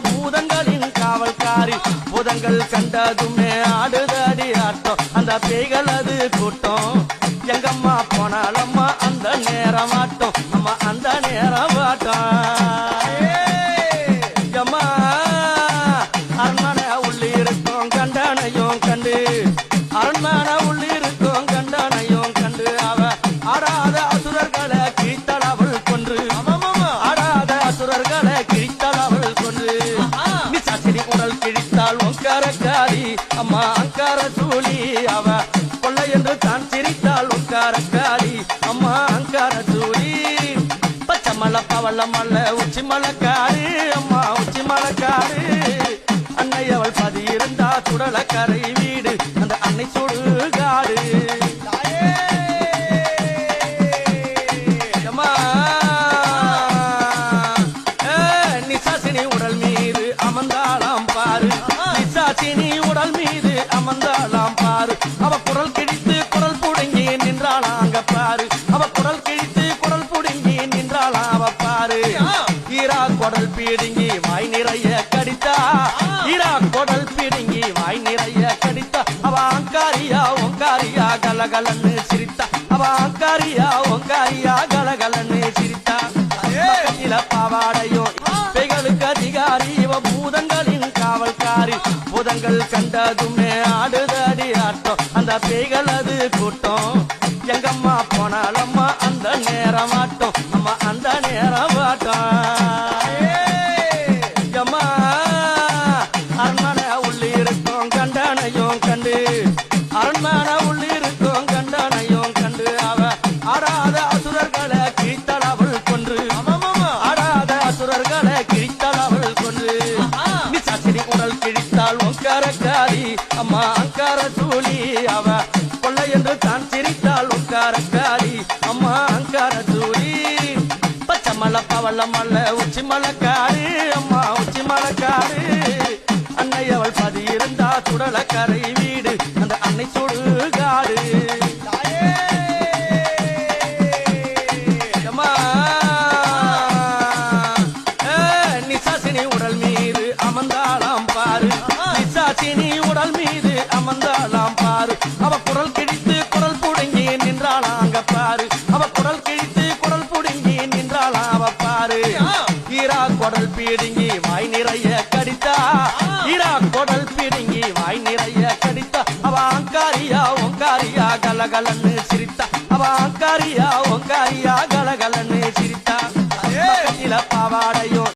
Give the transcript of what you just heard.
பூதங்களின் காவல்காரி. பூதங்கள் கண்டதுமே ஆடுதடி ஆட்டம். அந்த பேய்கள் அது கூட்டம். எங்கம்மா போனாலம்மா அந்த நேரம் ஆட்டம் அம்மா அந்த நேரம் ஆட்டம் அவள் உங்காரக்காரி அம்மா அங்கார சூழி அவ கொள்ள என்று தான் சிரித்தாள் உங்காரக்காரி அம்மா அங்கார சூழி பச்சை மலை பவள மலை உச்சி மலைக்காடு அம்மா உச்சி மலைக்காடு அன்னை அவள் பதி இருந்தா சுடலக்கரை வீடு அந்த அன்னை சுடுகாடு. குரல் கிழித்து குரல் புடுங்கி நின்றாளாம் அங்க பாரு. அவ குரல் கிழித்து குரல் புடுங்கி நின்றாளாம் அவ பாரு. ஈரா குடல் பீடுங்கி வாய் நிறைய கடித்தா. ஈரா குடல் பீடுங்கி வாய் நிறைய கடித்தா. அவ அங்காரியா ஒங்காரியா கலகலன்னு சிரித்தா. அவ அங்காரியா ஒங்காரியா கலகலன்னு சிரித்தா. பக்கத்தில பாவாடையும் பேய்களுக்கு அதிகாரி இவ பூதங்களின் காவல்காரி புதங்கள் கண்டதுமே ஆடுதடி ஆட்டம். அந்த பேய்கள் அது கூட்டம். எங்கம்மா போனாலம்மா அந்த நேரம் ஆட்டம் அம்மா அந்த நேரம் ஆட்டம் கிழித்தால் அம்மா அங்கார சூழி அவ கொள்ள என்று தான் சிரித்தாள் ஒங்காரக்காரி அம்மா அங்கார சூழி பச்சை மலை பவள மலை உச்சி மலைக்காடு அம்மா உச்சி மலைக்காடு அன்னை அவள் பதி இருந்தா சுடலக்கரை வீடு அந்த அன்னை சுடுகாடு ராசினி உடல் மீது அமர்ந்தாளாம் பாரு. அவ குரல் கிழித்து குரல் புடுங்கி நின்றாளாங்க அங்க பாரு. அவ குரல் கிழித்து குரல் புடுங்கி நின்றாளா அவ பாரு. ஈரா குடல் பீடுங்கி வாய் நிறைய கடித்தா. ஈரா குடல் பீடுங்கி வாய் நிறைய கடித்தா. அவ அங்காரியா ஒங்காரியா கலகலன்னு சிரித்தா. அவ அங்காரியா